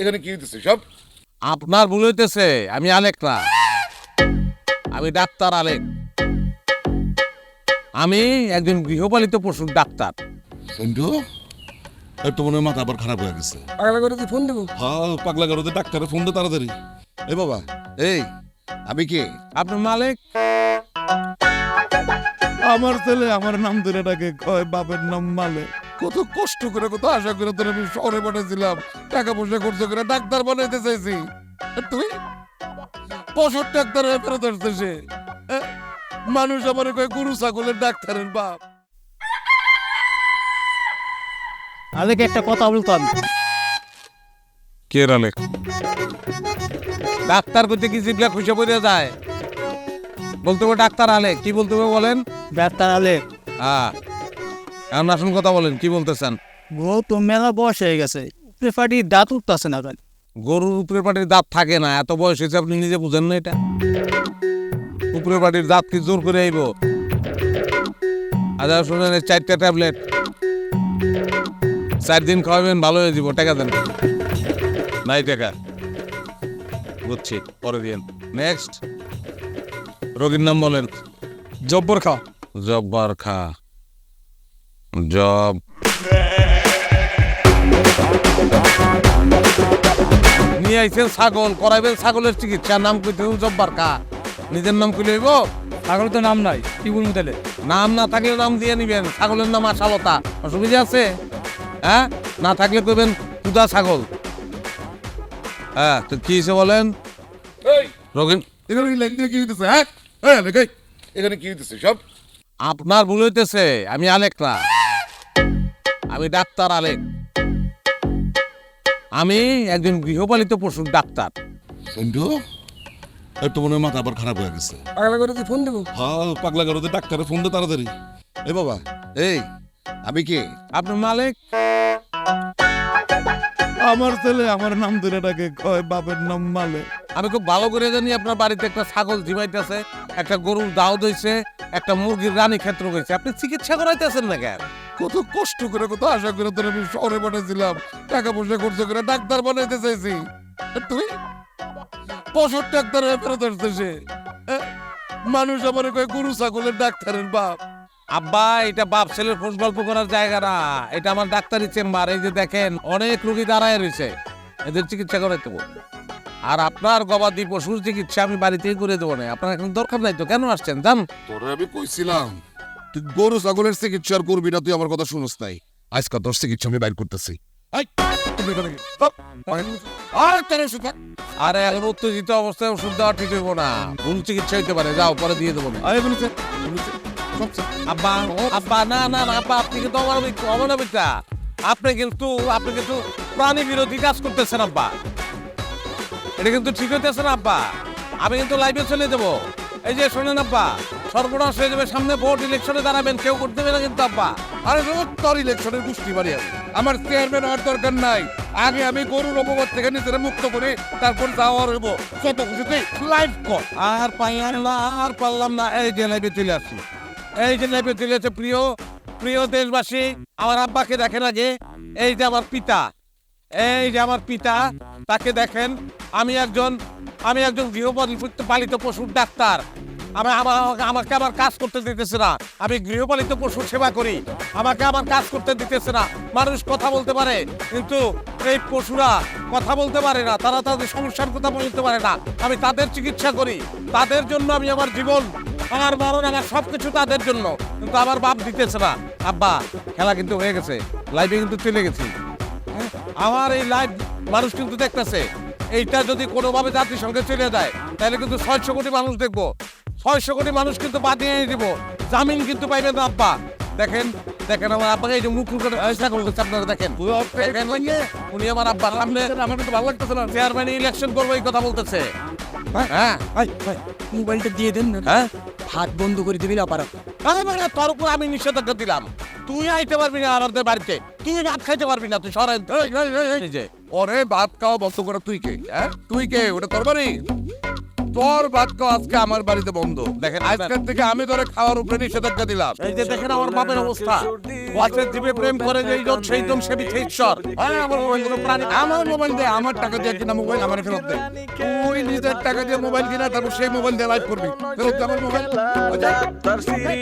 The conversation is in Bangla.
এখানে কি হইতেছে সব? আপনার ভুল হইতেছে আমি আলেক না। আমি ডাক্তার আলেক। আমি একজন গৃহপালিত পশুর ডাক্তার। সন্টু এই তো মাথা আবার খারাপ হয়ে গেছে। পাগলা করে ফোন দেবো? হ্যাঁ পাগলা গারোতে ডাক্তারে ফোন দে তাড়াতাড়ি। এই বাবা এই আমি কে? আপনার মালিক? আমার ছেলে আমার নাম ধরে ডাকে কয় বাপের নাম মালে কত কষ্ট করে কত আশা করে তোর আমি শহরে পাঠাইছিলাম। টাকা পয়সা খরচ করে ডাক্তার বানাইতে চাইছি। আর তুই? পশুর ডাক্তার হয়ে ফেরত আসছে সে মানুষ আমার কয় গরু ছাগলের ডাক্তারের বাপ। আলেকে একটা কথা বলতাম কে আলেক? ডাক্তার করতে কি জিবলা খুশি পড়ে যায়? বলতে হবে ডাক্তার আলেক। কি বলতে হবে বলেন? ডাক্তার আলেক। হ্যাঁ। এখন আসুন কথা বলেন কি বলতেছেন? ও তো মেলা বয়স হয়ে গেছে। প্রেফারি দাঁত উঠতেছে না কেন? গরুর উপরের পাটির দাঁত থাকে না এত বয়স হয়েছে আপনি নিজে বুঝেন না এটা। উপরের পাটির দাঁত কি জোর করে আইব? আচ্ছা শুনেন এই চারটা ট্যাবলেট। চার দিন খাওয়াবেন ভালো হয়ে যাব টাকা দেন। নাই টাকা। বুঝছি পরে দিন নেক্সট রোগীর নাম বলেন। জব্বর খাও জব্বার খা। জব। নিয়ে আইছেন ছাগল করাইবেন ছাগলের চিকিৎসা। নাম কইতে জব্বার খা নিজের নাম কইলে হইব? ছাগল তো নাম নাই কি বলব তাহলে নাম না থাকলে নাম দিয়ে নিবেন ছাগলের নাম আশালতা। অসুবিধা আছে? হ্যাঁ? না থাকলে কইবেন কুদা ছাগল। হ্যাঁ তো কি হয়েছে বলেন? রোগী এখানে কি লাইন দিয়ে কি হইতেছে হ্যাঁ? এই, এখানে কি হইতেছে সব? আপনার ভুল হইতেছে আমি আলেক না আমি ডাক্তার আলেক আমি একজন গৃহপালিত পশুর ডাক্তার। সন্টু তো মনে হয় মাথা আবার খারাপ হয়ে গেছে। পাগলা করে ফোন দেবো? হ্যাঁ পাগলা গারোতে ডাক্তারে ফোন দে তাড়াতাড়ি। এই বাবা এই আমি কে? আপনার মালিক? আমার ছেলে আমার নাম ধরে ডাকে কয় বাপের নাম মালে আমি খুব ভালো করে জানি আপনার বাড়িতে একটা ছাগল ঝিমাইতেছে একটা গরুর দাও হইছে একটা মুরগির রানী ক্ষেত্র হয়েছে আপনি চিকিৎসা করাইতেছেন না কেন? কত কষ্ট করে কত আশা করে তোর আমি শহরে পাঠাইছিলাম। টাকা পয়সা খরচ করে ডাক্তার বানাইতে চাইছি। আর তুই? পশুর ডাক্তার হয়ে ফেরত আসছে সে মানুষ আমার কয় গরু ছাগলের ডাক্তারের বাপ। আব্বা এটা বাপ ছেলের ফোস গল্প করার জায়গা না। এটা আমার ডাক্তারি চেম্বার। এই যে দেখেন অনেক রুগী দাঁড়ায় রয়েছে। এদের চিকিৎসা করাইতে বলব। আর আপনার গবাদি পশুর চিকিৎসা আমি বাড়িতেই করে দেবো না। আপনার এখন দরকার নাই তো। কেন আসছেন? জান তোরে আমি কইছিলাম গরু, ছাগলের চিকিৎসার করবি না, তুই আমার কথা শুনস নাই। আজকাল তোর চিকিৎসা আমি বাইর করতেছি। ঠিক আপনি কিন্তু আপনি কিন্তু প্রাণী বিরোধী কাজ করতেছেন, আব্বা। এটা কিন্তু ঠিক হইতেছে না, আব্বা। আমি কিন্তু লাইভে চলে যাব। এই যে, শোনেন, আব্বা। সর্বনাশ হয়ে যাবে, সামনে ভোট ইলেকশনে দাঁড়াবেন, কেউ করতে দেবে না কিন্তু আব্বা। আরে রোজ তোর ইলেকশনের গোষ্ঠী বাড়ি আমি আমার চেয়ারম্যান হওয়ার দরকার নাই। আগে আমি গরুর অপবাদ থেকে নিজেরা মুক্ত করে তারপর যাওয়ার হইব যত খুশিতে লাইভ কর। আর পাইলাম না আর পারলাম না, এই যে লাইভে চলে আসছি এই যে লাইভে চলে আছে প্রিয় প্রিয় দেশবাসী, আমার আব্বাকে দেখেন আগে, এই যে আমার পিতা, এই যে আমার পিতা, তাকে দেখেন, আমি একজন আমি একজন গৃহপালিত পালিত পশুর ডাক্তার। আমি আমার আমাকে আমার কাজ করতে দিতেছে না। আমি গৃহপালিত পশুর সেবা করি। আমাকে আমার কাজ করতে দিতেছে না। মানুষ কথা বলতে পারে, কিন্তু এই পশুরা কথা বলতে পারে না। তারা তাদের সমস্যার কথা বলতে পারে না। আমি তাদের চিকিৎসা করি। তাদের জন্য আমি আমার জীবন, আমার মরণ, আমার সব কিছু তাদের জন্য। কিন্তু আমার বাপ দিতেছে না। আব্বা, খেলা কিন্তু হয়ে গেছে। লাইভে কিন্তু চলে গেছি। হ্যাঁ? আমার এই লাইভ মানুষ কিন্তু দেখতেছে। এইটা যদি কোনোভাবে জাতিসংঘে চলে যায়, তাহলে কিন্তু ছয়শো কোটি মানুষ দেখব। ছয়শো কোটি মানুষ কিন্তু বাদিয়ে দিব। জামিন কিন্তু পাইবে না আব্বা। দেখেন দেখেন আমার আব্বাকে এই যে মুখ করে চেষ্টা করতেছে আপনারা দেখেন। দেখেন উনি আমার আব্বা সামনে আমার কিন্তু ভালো লাগতেছে না। চেয়ারম্যান ইলেকশন করব এই কথা বলতেছে। হ্যাঁ? মোবাইলটা দিয়ে দেন না। হ্যাঁ? হাত বন্ধ করে দিবি না পারা তোর উপর আমি নিষেধাজ্ঞা দিলাম। তুই আইতে পারবি না আমাদের বাড়িতে। তুই ভাত খাইতে পারবি না তুই সরাই যে। ওরে ভাত খাওয়া বন্ধ করা তুই কে? হ্যাঁ? তুই কে? ওটা তোর বাড়ি? তোর ভাত আজকে আমার বাড়িতে বন্ধ। দেখেন, আজকের থেকে আমি তোরে খাওয়ার উপরে নিষেধাজ্ঞা দিলাম। এই যে দেখেন আমার বাপের অবস্থা। ওয়াচের জীবে প্রেম করে যেই জন সেই দম সে বিছে ঈশ্বর। আরে আমার মোবাইল কোনো প্রাণী আমার মোবাইল দে আমার টাকা দিয়ে কিনা মোবাইল আমার ফেরত দে। তুই নিজের টাকা দিয়ে মোবাইল কিনা তারপর সেই মোবাইল দিয়ে লাইভ করবি। ফেরত দে আমার মোবাইল। তার সিঁড়ি